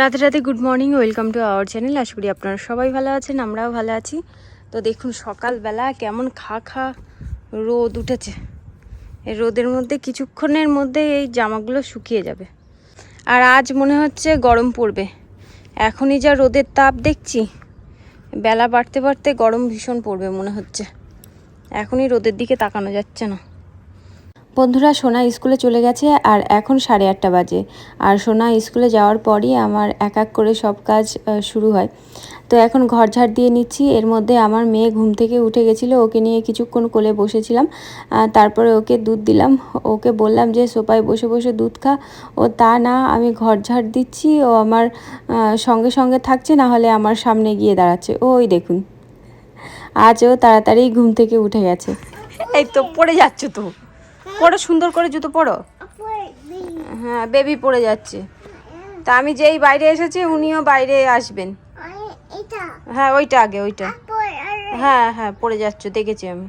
রাতে রাতে good morning welcome to our channel আশা করি আপনারা সবাই ভালো আছেন, আমরাও ভালো আছি। তো দেখুন, সকালবেলা কেমন খা খা রোদ উঠেছে। এই রোদের মধ্যে, কিছুক্ষণের মধ্যে এই জামাগুলো শুকিয়ে যাবে। আর আজ মনে হচ্ছে গরম পড়বে। এখনই যা রোদের তাপ দেখছি, বেলা বাড়তে বাড়তে গরম ভীষণ পড়বে মনে হচ্ছে। এখনই রোদের দিকে তাকানো যাচ্ছে না। বন্ধুরা, সোনা স্কুলে চলে গেছে আর এখন সাড়ে আটটা বাজে। আর সোনা স্কুলে যাওয়ার পরই আমার এক এক করে সব কাজ শুরু হয়। তো এখন ঘর ঝাড় দিয়ে নিচ্ছি। এর মধ্যে আমার মেয়ে ঘুম থেকে উঠে গেছিল। ওকে নিয়ে কিছুক্ষণ কোলে বসেছিলাম। তারপরে ওকে দুধ দিলাম। ওকে বললাম যে সোপায় বসে বসে দুধ খা। ও, তা না, আমি ঘর ঝাড় দিচ্ছি। ও আমার সঙ্গে সঙ্গে থাকছে, না হলে আমার সামনে গিয়ে দাঁড়াচ্ছে। ওই দেখুন। আজও তাড়াতাড়ি ঘুম থেকে উঠে গেছে। এই তো, পড়ে যাচ্ছ তো। পড়ো, সুন্দর করে জুতো পরো হ্যাঁ বেবি পড়ে যাচ্ছে। তা আমি যেই বাইরে এসেছি, উনিও বাইরে আসবেন। হ্যাঁ ওইটা আগে, ওইটা। হ্যাঁ হ্যাঁ পড়ে যাচ্ছ, দেখেছি আমি।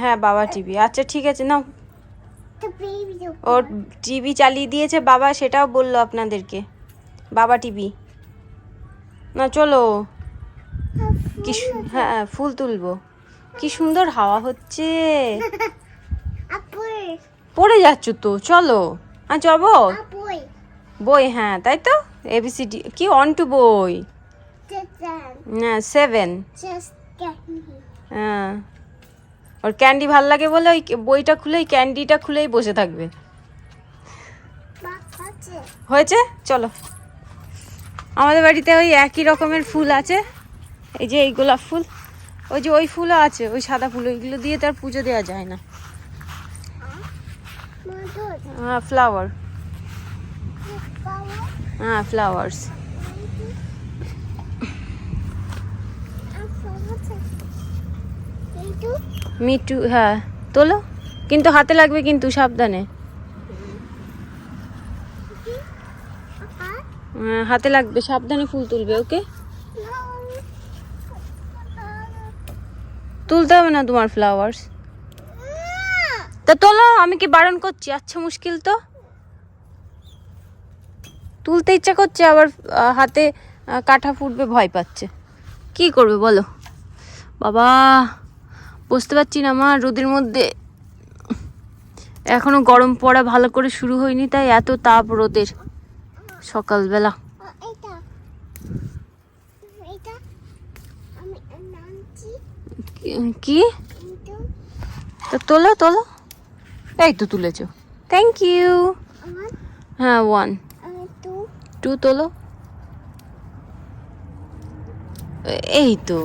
হ্যাঁ বাবা টিভি। আচ্ছা ঠিক আছে, নাও। ওর টিভি চালিয়ে দিয়েছে বাবা, সেটাও বলল আপনাদেরকে। বাবা টিভি। না, চলো। কি হ্যাঁ ফুল তুলবো। কি সুন্দর হাওয়া হচ্ছে। পড়ে যাচ্ছ তো চলো। আর যাব? বই হ্যাঁ তাই তো? এবিসিডি কি অন টু বই? হ্যাঁ সেভেন হ্যাঁ। ওর ক্যান্ডি ভালো লাগে বলে ওই বইটা খুলেই ক্যান্ডিটা খুলেই বসে থাকবে। হয়েছে? চলো। আমাদের বাড়িতে ওই একই রকমের ফুল আছে। এই যে এই গোলাপ ফুল। ওই যে ওই ফুলও আছে ওই সাদা ফুল ওইগুলো দিয়ে তার পুজো দেওয়া যায় না। হ্যাঁ ফ্লাওয়ার হ্যাঁ ফ্লাওয়ার্স এইটু মিটু হ্যাঁ। তোলো। কিন্তু হাতে লাগবে কিন্তু সাবধানে। হ্যাঁ, হাতে লাগবে সাবধানে ফুল তুলবে ওকে? তুলতে হবে না তোমার ফ্লাওয়ার্স তা তোলো, আমি কি বারণ করছি? আচ্ছা মুশকিল তো। তুলতে ইচ্ছা করছে, আবার হাতে কাঁটা ফুটবে, ভয় পাচ্ছে। কি করবে বলো? বাবা, বুঝতে পারছি না মা, রোদের মধ্যে এখনও গরম পড়া ভালো করে শুরু হয়নি, তাই এত তাপ রোদের সকালবেলা এটা এটা আমি নামছি কি- তা তোলো তোলো। এই তো তুলেছো। থ্যাংক ইউ হ্যাঁ ওয়ান টু টু তোলো। এই তো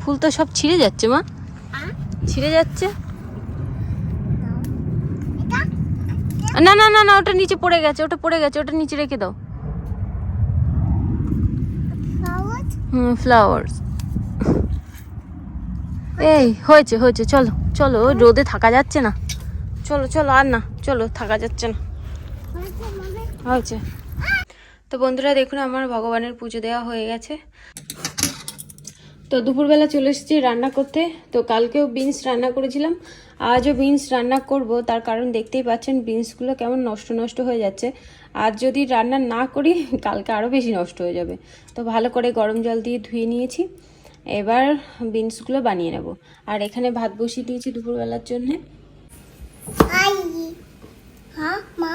ফুল তো সব ছিঁড়ে যাচ্ছে মা। ছিঁড়ে যাচ্ছে। না না না না ওটা নিচে পড়ে গেছে ওটা পড়ে গেছে ওটা নিচে রেখে দাও। হুম ফ্লাওয়ার্স এই, হয়েছে হয়েছে, চলো চলো রোদে থাকা যাচ্ছে না। চলো চলো, আর না, চলো, থাকা যাচ্ছে না। হয়েছে। তো বন্ধুরা, দেখুন, আমার ভগবানের পুজো দেওয়া হয়ে গেছে। তো দুপুরবেলা চলে এসেছি রান্না করতে। তো কালকেও বিনস রান্না করেছিলাম। আজও বিনস রান্না করব। তার কারণ দেখতেই পাচ্ছেন, বিনসগুলো কেমন নষ্ট নষ্ট হয়ে যাচ্ছে। আর যদি রান্না না করি, কালকে আরও বেশি নষ্ট হয়ে যাবে। তো ভালো করে গরম জল দিয়ে ধুয়ে নিয়েছি। এবার বিনসগুলো বানিয়ে নেব। আর এখানে ভাত বসিয়ে দিয়েছি দুপুরবেলার জন্যে। হ্যাঁ মা?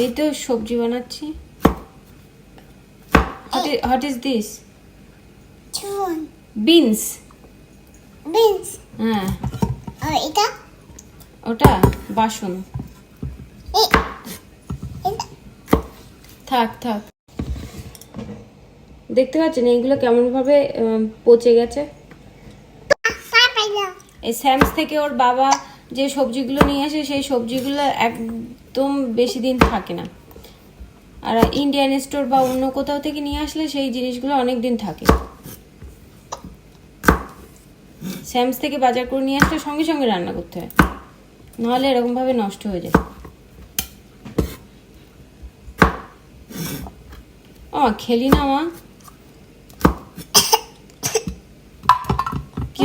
এই তো সবজি বানাচ্ছি। What is this beans. Beans. হ্যাঁ। এটা? ওটা বাসন। থাক থাক। দেখতে পাচ্ছেন, এইগুলো কেমনভাবে পচে গেছে? স্যামস থেকে ওর বাবা যে সবজিগুলো নিয়ে আসে, সেই সবজিগুলো একদম বেশি দিন থাকে না। আর ইন্ডিয়ান স্টোর বা অন্য কোথাও থেকে নিয়ে আসলে সেই জিনিসগুলো অনেক দিন থাকে। স্যামস থেকে বাজার করে নিয়ে আসলে সঙ্গে সঙ্গে রান্না করতে হয়। নাহলে এরকমভাবে নষ্ট হয়ে যায়। ও খেলি না মা।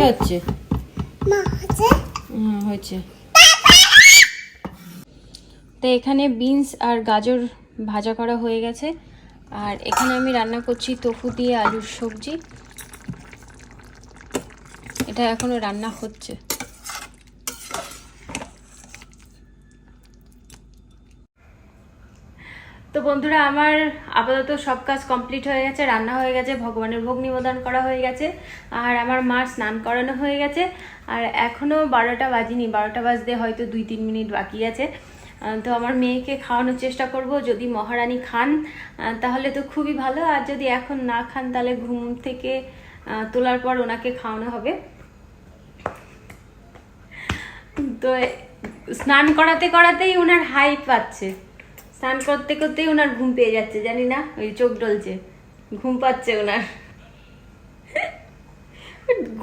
কি হচ্ছে? হয়েছে। তো এখানে বিনস আর গাজর ভাজা করা হয়ে গেছে। আর এখানে আমি রান্না করছি তোফু দিয়ে আলুর সবজি। এটা এখনও রান্না হচ্ছে। বন্ধুরা, আমার আপাতত সব কাজ কমপ্লিট হয়ে গেছে, রান্না হয়ে গেছে, ভগবানের ভোগ নিবেদন করা হয়ে গেছে, আর আমার মার স্নান করানো হয়ে গেছে, আর এখনও বারোটা বাজিনি, বারোটা বাজতে হয়তো দুই তিন মিনিট বাকি আছে। তো আমার মেয়েকে খাওয়ানোর চেষ্টা করব, যদি মহারানী খান তাহলে তো খুবই ভালো, আর যদি এখন না খান, তাহলে ঘুম থেকে তোলার পর ওনাকে খাওয়ানো হবে। তো স্নান করাতে করাতেই ওনার হাই পাচ্ছে। স্নান করতে করতেই ওনার ঘুম পেয়ে যাচ্ছে, জানি না? ওই চোখ ডলছে। ঘুম পাচ্ছে ওনার।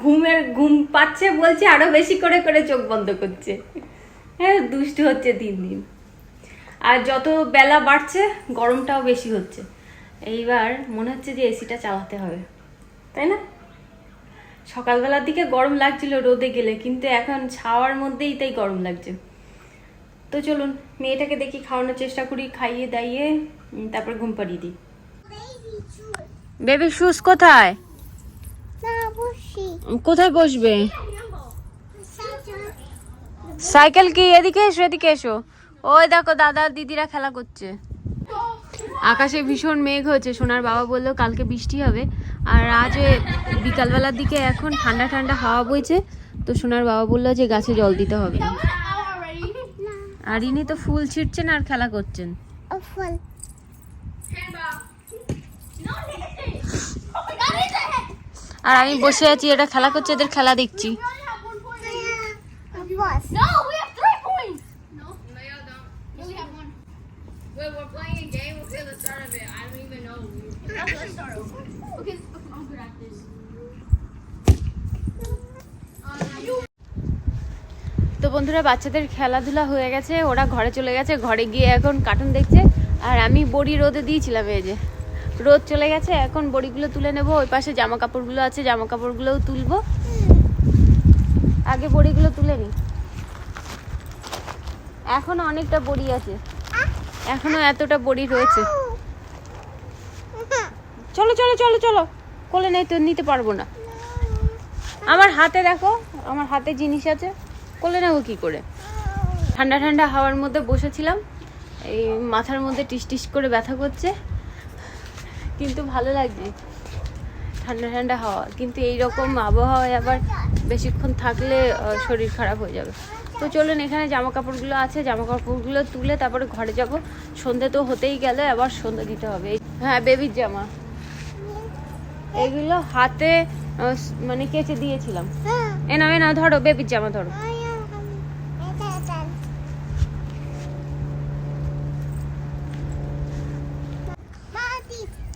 ঘুমের, ঘুম পাচ্ছে বলছে, আরও বেশি করে করে চোখ বন্ধ করছে। হ্যাঁ দুষ্টু হচ্ছে দিন দিন। আর যত বেলা বাড়ছে, গরমটাও বেশি হচ্ছে। এইবার মনে হচ্ছে যে এসিটা চালাতে হবে, তাই না? সকালবেলার দিকে গরম লাগছিল রোদে গেলে, কিন্তু এখন ছাওয়ার মধ্যেই তাই গরম লাগছে। তো চলুন মেয়েটাকে দেখি খাওয়ানোর চেষ্টা করি খাইয়ে দাইয়ে তারপর ঘুম পাড়িয়ে দিই। বেবি শুজ কোথায়? কোথায় বসবে? সাইকেল কি? এদিকে এসো এদিকে এসো। ওই দেখো দাদা দিদিরা খেলা করছে। আকাশে ভীষণ মেঘ হয়েছে। সোনার বাবা বলল কালকে বৃষ্টি হবে। আর আজ এ বিকালবেলার দিকে এখন ঠান্ডা ঠান্ডা হাওয়া বইছে। তো সোনার বাবা বলল যে গাছে জল দিতে হবে। না আর ইনি তো ফুল ছিটছেন আর খেলা করছেন। ফল। আর আমি বসে আছি এটা খেলা করছে এদের খেলা দেখছি। Have three তো বন্ধুরা, বাচ্চাদের খেলাধুলা হয়ে গেছে, ওরা ঘরে চলে গেছে, ঘরে গিয়ে এখন কার্টুন দেখছে। আর আমি বড়ি রোদে দিয়েছিলাম এই যে। রোদ চলে গেছে, এখন বড়িগুলো তুলে নেব, ওই পাশে জামা কাপড়গুলো আছে জামা কাপড়গুলোও তুলবো। আগে বড়িগুলো তুলে নি এখনও অনেকটা বড়ি আছে। এখনও এতটা বড়ি রয়েছে। চলো চলো চলো চলো। কোলে নেই তো, নিতে পারব না। আমার হাতে দেখো, আমার হাতে জিনিস আছে। কোলে নেব কি করে? ঠান্ডা ঠান্ডা হাওয়ার মধ্যে বসেছিলাম। এই মাথার মধ্যে টিস করে ব্যথা করছে। কিন্তু ভালো লাগছে। ঠান্ডা ঠান্ডা হাওয়া। কিন্তু এই রকম আবহাওয়ায় আবার বেশিক্ষণ থাকলে শরীর খারাপ হয়ে যাবে। তো চলুন, এখানে জামা কাপড়গুলো আছে। জামা কাপড়গুলো তুলে তারপরে ঘরে যাব। সন্ধে তো হতেই গেলে আবার সন্ধে দিতে হবে। হ্যাঁ বেবির জামা। এগুলো হাতে মানে কেচে দিয়েছিলাম। এ নাও এ নাও, ধরো, বেবির জামা ধরো।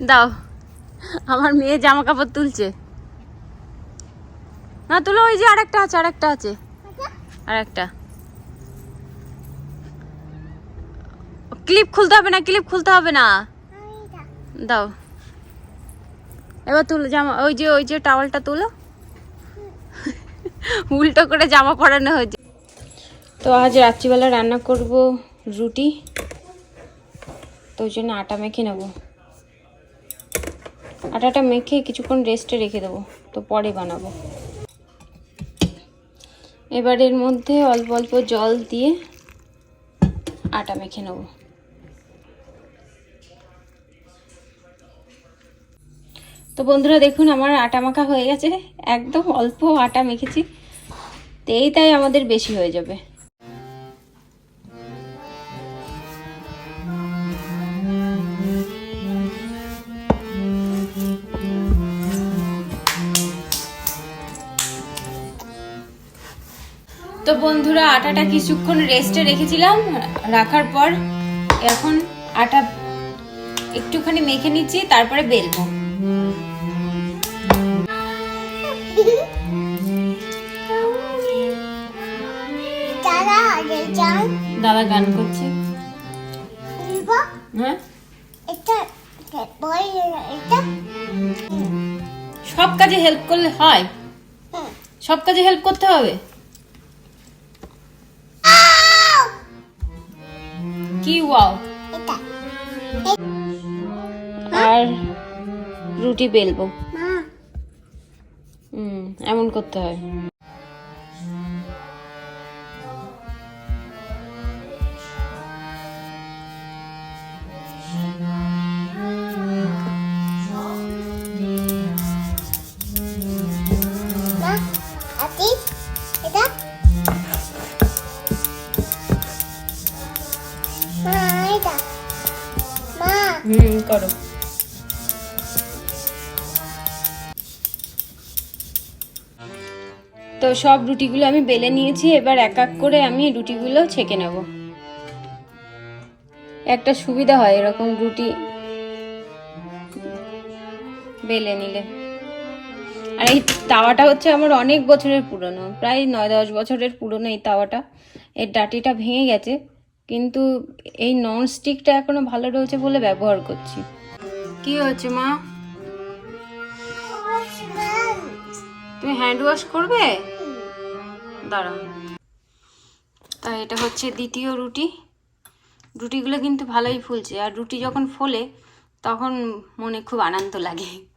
দাও। আমার মেয়ে জামা কাপড় তুলছে। না, তুলো, ওই যে আরেকটা আছে আরেকটা আছে। আরেকটা। ক্লিপ খুলতে হবে না, ক্লিপ খুলতে হবে না। দাও। এবার তুলো জামা, ওই যে ওই যে টাওয়ালটা তুলো। উল্টো করে জামা পরানো হয়েছে। তো আজ রাত্রিবেলা রান্না করব রুটি। তো ওই জন্য আটা মেখে নেব। আটাটা মেখে কিছুক্ষণ রেস্টে রেখে দেবো, তো পরে বানাবো। এবার এর মধ্যে অল্প অল্প জল দিয়ে আটা মেখে নেব। তো বন্ধুরা দেখুন, আমার আটা মাখা হয়ে গেছে। একদম অল্প আটা মেখেছি তো এই তাই আমাদের বেশি হয়ে যাবে। তো বন্ধুরা আটাটা কিছুক্ষণ রেস্টে রেখেছিলাম রাখার পর এখন আটা একটুখানি মেখে নিচ্ছি তারপরে বেলবো। দাদা গান করছে। হ্যাঁ? সব কাজে হেল্প করলে হয়। সব কাজে হেল্প করতে হবে? কি ওয়াও? আর রুটি বেলবো। হুম এমন করতে হয়। সব রুটিগুলো আমি বেলে নিয়েছি, এবার এক এক করে আমি রুটিগুলো ছেঁকে নেব। একটা সুবিধা হয় এরকম রুটি বেলে নিলে। আর এই তাওয়াটা হচ্ছে আমার অনেক বছরের পুরনো, প্রায় নয় দশ বছরের পুরনো এই তাওয়াটা। এর ডাটিটা ভেঙে গেছে, কিন্তু এই নন স্টিকটা এখনও ভালো রয়েছে বলে ব্যবহার করছি। কি হচ্ছে মা? তুমি হ্যান্ড ওয়াশ করবে? দাঁড়াও। তা এটা হচ্ছে দ্বিতীয় রুটি। রুটিগুলো কিন্তু ভালোই ফুলছে। আর রুটি যখন ফোলে, তখন মনে খুব আনন্দ লাগে।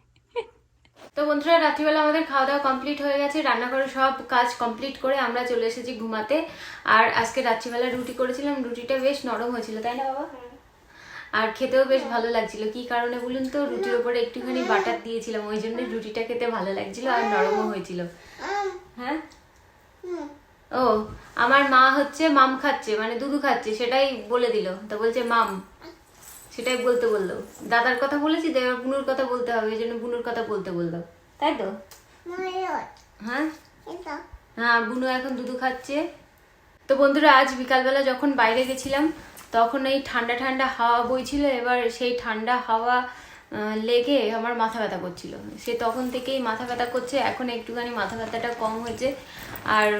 তো বন্ধুরা, রাত্রিবেলা আমাদের খাওয়া দাওয়া কমপ্লিট হয়ে গেছে। রান্নাঘরে সব কাজ কমপ্লিট করে আমরা চলে এসেছি ঘুমাতে। আর আজকে রাত্রিবেলা রুটি করেছিলাম। রুটিটা বেশ নরম হয়েছিল, তাই না বাবা? আর খেতেও বেশ ভালো লাগছিল। কি কারণে বলুন তো? রুটির উপরে একটুখানি বাটার দিয়েছিলাম। ওই জন্য রুটিটা খেতে ভালো লাগছিল আর নরমও হয়েছিল। হ্যাঁ? ও, আমার মা হচ্ছে মাম খাচ্ছে মানে দুধু খাচ্ছে, সেটাই বলে দিল। তা বলছে, মাম, সেটাই বলতে বলল। দাদার কথা বলেছি তো এবার বুনুর কথা বলতে হবে, এই জন্য বুনুর কথা বলতে বলল। তাই তো? হ্যাঁ? হ্যাঁ বুনু এখন দুধু খাচ্ছে। তো বন্ধুরা, আজ বিকালবেলা যখন বাইরে গেছিলাম, তখন এই ঠান্ডা ঠান্ডা হাওয়া বইছিল, এবার সেই ঠান্ডা হাওয়া লেগে আমার মাথা ব্যথা করছিল। সে তখন থেকেই মাথা ব্যথা করছে এখন একটুখানি মাথা ব্যথাটা কম হয়েছে। আর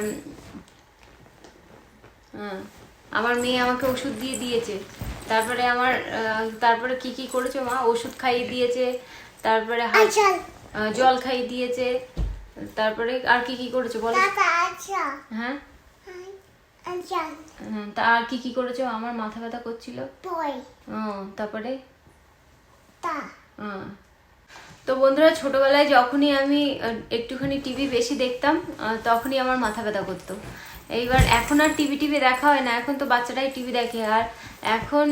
আমার মেয়ে আমাকে ওষুধ দিয়ে দিয়েছে। তারপরে আমার তারপরে কি কি করেছে মা? ওষুধ খাইয়ে দিয়েছে তারপরে আচ্ছা। জল খাইয়ে দিয়েছে তারপরে আর কি কি করেছে বলো? আচ্ছা। হ্যাঁ? আচ্ছা। তা আর কি কি করেছ আমার মাথা ব্যথা করছিল। তারপরে? তা। তো বন্ধুরা, ছোটবেলায় যখনই আমি একটুখানি টিভি বেশি দেখতাম তখনই আমার মাথা ব্যথা করতো। এইবার এখন আর টিভি টিভি দেখা হয় না, এখন তো বাচ্চারাই টিভি দেখে, আর এখন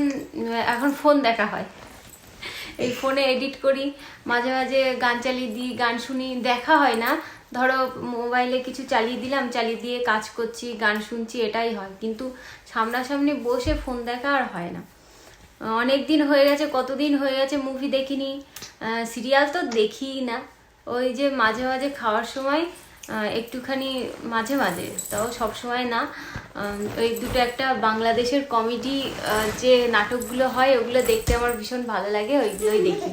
এখন ফোন দেখা হয়। এই ফোনে এডিট করি, মাঝে মাঝে গান চালিয়ে দিই, গান শুনি, দেখা হয় না। ধরো মোবাইলে কিছু চালিয়ে দিলাম, চালিয়ে দিয়ে কাজ করছি, গান শুনছি, এটাই হয়। কিন্তু সামনাসামনি বসে ফোন দেখা আর হয় না। অনেক দিন হয়ে গেছে, কতদিন হয়ে গেছে মুভি দেখিনি। সিরিয়াল তো দেখিই না। ওই যে মাঝে মাঝে খাওয়ার সময় একটুখানি মাঝে মাঝে, তাও সব সময় না। ওই দুটো একটা বাংলাদেশের কমেডি যে নাটকগুলো হয়, ওগুলো দেখতে আমার ভীষণ ভালো লাগে, ওইগুলোই দেখি।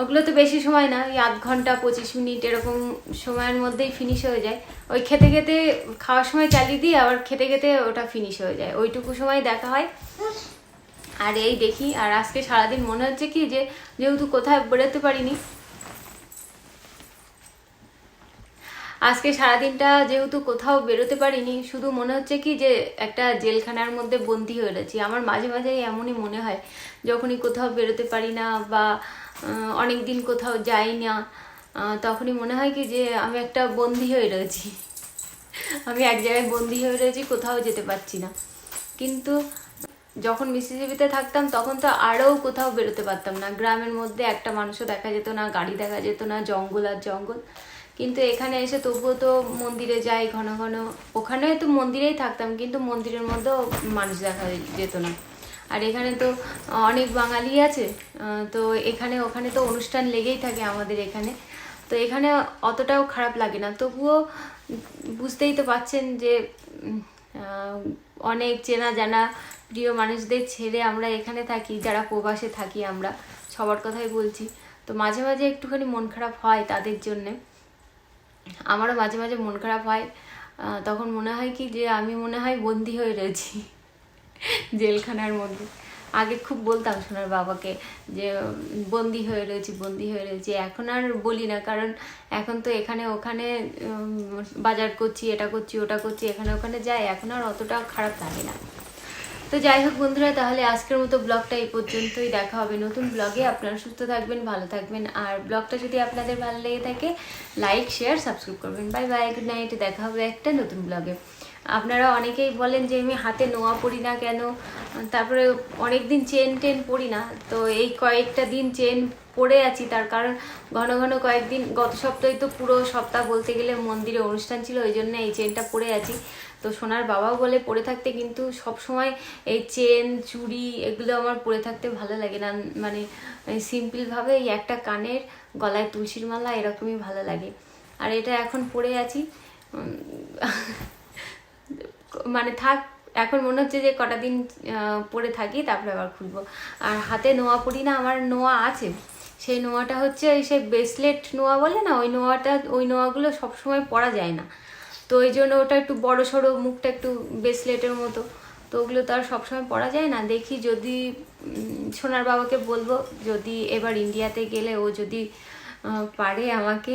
ওগুলো তো বেশি সময় না, ওই আধ ঘণ্টা, পঁচিশ মিনিট এরকম সময়ের মধ্যেই ফিনিশ হয়ে যায়। ওই খেতে খেতে খাওয়ার সময় চালিয়ে দিই, আবার খেতে খেতে ওটা ফিনিশ হয়ে যায়। ওইটুকু সময় দেখা হয়। আর এই দেখি, আর আজকে সারাদিন মনে হচ্ছে কি যে, যেহেতু কোথায় বেরোতে পারিনি। আজকে সারাদিনটা যেহেতু কোথাও বেরোতে পারিনি, শুধু মনে হচ্ছে কি যে, একটা জেলখানার মধ্যে বন্দি হয়ে রয়েছি। আমার মাঝে মাঝে এমনই মনে হয়, যখনই কোথাও বেরোতে পারি না বা অনেক দিন কোথাও যাই না তখনই মনে হয় কি যে, আমি একটা বন্দি হয়ে রয়েছি। আমি এক জায়গায় বন্দি হয়ে রয়েছি, কোথাও যেতে পারছি না। কিন্তু যখন মিসিজিবিতে থাকতাম, তখন তো আরও কোথাও বেরোতে পারতাম না। গ্রামের মধ্যে একটা মানুষও দেখা যেত না, গাড়ি দেখা যেত না, জঙ্গল আর জঙ্গল। কিন্তু এখানে এসে তবুও তো মন্দিরে যাই ঘন ঘন। ওখানে তো মন্দিরেই থাকতাম, কিন্তু মন্দিরের মধ্যেও মানুষ দেখা যেত না। আর এখানে তো অনেক বাঙালি আছে তো এখানে, ওখানে তো অনুষ্ঠান লেগেই থাকে আমাদের এখানে। তো এখানে অতটাও খারাপ লাগে না। তবুও বুঝতেই তো পাচ্ছেন যে অনেক চেনা জানা প্রিয় মানুষদের ছেড়ে আমরা এখানে থাকি, যারা প্রবাসে থাকি আমরা, সবার কথাই বলছি। তো মাঝে মাঝে একটুখানি মন খারাপ হয় তাদের জন্যে। আমারও মাঝে মাঝে মন খারাপ হয়। তখন মনে হয় কি যে আমি মনে হয় বন্দি হয়ে রয়েছি জেলখানার মধ্যে। আগে খুব বলতাম সোনার বাবাকে যে, বন্দি হয়ে রয়েছি, বন্দি হয়ে রয়েছি। এখন আর বলি না, কারণ এখন তো এখানে ওখানে বাজার করছি, এটা করছি, ওটা করছি, এখানে ওখানে যাই, এখন আর অতটা খারাপ লাগে না। তো যাই হোক বন্ধুরা, তাহলে আজকের মতো ব্লগটা এই পর্যন্তই। দেখা হবে নতুন ব্লগে। আপনারা সুস্থ থাকবেন, ভালো থাকবেন। আর ব্লগটা যদি আপনাদের ভালো লেগে থাকে লাইক শেয়ার সাবস্ক্রাইব করবেন। বাই বাই গুড নাইট দেখা হবে একটা নতুন ব্লগে। আপনারা অনেকেই বলেন যে, আমি হাতে নোয়া পড়ি না কেন? তারপরে অনেক দিন চেন টেন পড়ি না। তো এই কয়েকটা দিন চেন পড়ে আছি। তার কারণ ঘন ঘন কয়েকদিন, গত সপ্তাহে তো পুরো সপ্তাহ বলতে গেলে মন্দিরে অনুষ্ঠান ছিল, ওই জন্য এই চেনটা পড়ে আছি। তো সোনার বাবাও বলে পরে থাকতে কিন্তু সব সময় এই চেন, চুড়ি এগুলো আমার পরে থাকতে ভালো লাগে না। মানে সিম্পলভাবে এই একটা কানের গলায় তুলসীর মালা এরকমই ভালো লাগে। আর এটা এখন পরে আছি। মানে থাক, এখন মনে হচ্ছে যে কটা দিন পরে থাকি, তারপরে আবার খুলবো। আর হাতে নোয়া পরি না, আমার নোয়া আছে। সেই নোয়াটা হচ্ছে সেই ব্রেসলেট নোয়া বলে না, ওই নোয়াটা, ওই নোয়াগুলো সবসময় পরা যায় না। তো ওই জন্য ওটা একটু বড় সড়ো মুখটা একটু ব্রেসলেটের মতো। তো ওগুলো তো আর সবসময় পরা যায় না। দেখি যদি সোনার বাবাকে বলব, যদি এবার ইন্ডিয়াতে গেলে ও যদি পারে আমাকে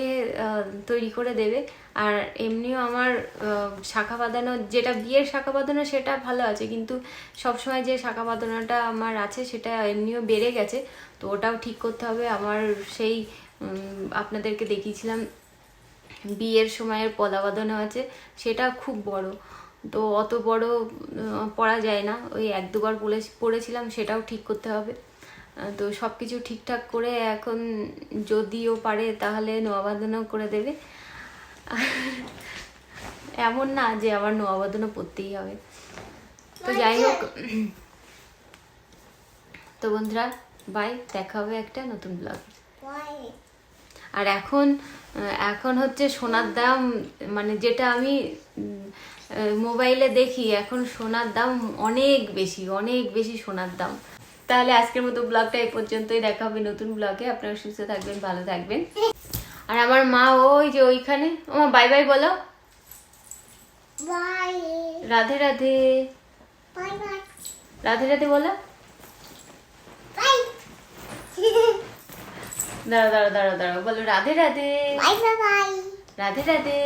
তৈরি করে দেবে। আর এমনিও আমার শাখা বাঁধানো, যেটা বিয়ের শাখা বাঁধানো সেটা ভালো আছে। কিন্তু সবসময় যে শাখা বাঁধানোটা আমার আছে সেটা এমনিও বেড়ে গেছে। তো ওটাও ঠিক করতে হবে। আমার সেই আপনাদেরকে দেখিয়েছিলাম বিয়ের সময়ের পলা বাঁধানো আছে সেটা খুব বড়। তো অত বড় পড়া যায় না। ওই এক দুবার পরে পড়েছিলাম সেটাও ঠিক করতে হবে। তো সব কিছু ঠিকঠাক করে এখন যদিও পারে তাহলে নোয়া বাঁধানো করে দেবে। এমন না যে আমার নোয়া পড়তেই হবে। তো যাই হোক তো বন্ধুরা বাই দেখা হবে একটা নতুন ব্লগ? আর এখন এখন হচ্ছে সোনার দাম মানে যেটা আমি মোবাইলে দেখি এখন সোনার দাম অনেক বেশি অনেক বেশি সোনার দাম তাহলে আজকের মতো ব্লগটা এই পর্যন্তই দেখা হবে নতুন ব্লগে আপনারা সুস্থ থাকবেন ভালো থাকবেন আর আমার মা ওই যে ওইখানে ও বাই বাই বলো. রাধে রাধে. রাধে রাধে বলো. দাঁড়া দাঁড়া দাঁড়া দাঁড়া বলো রাধে রাধে. রাধে রাধে.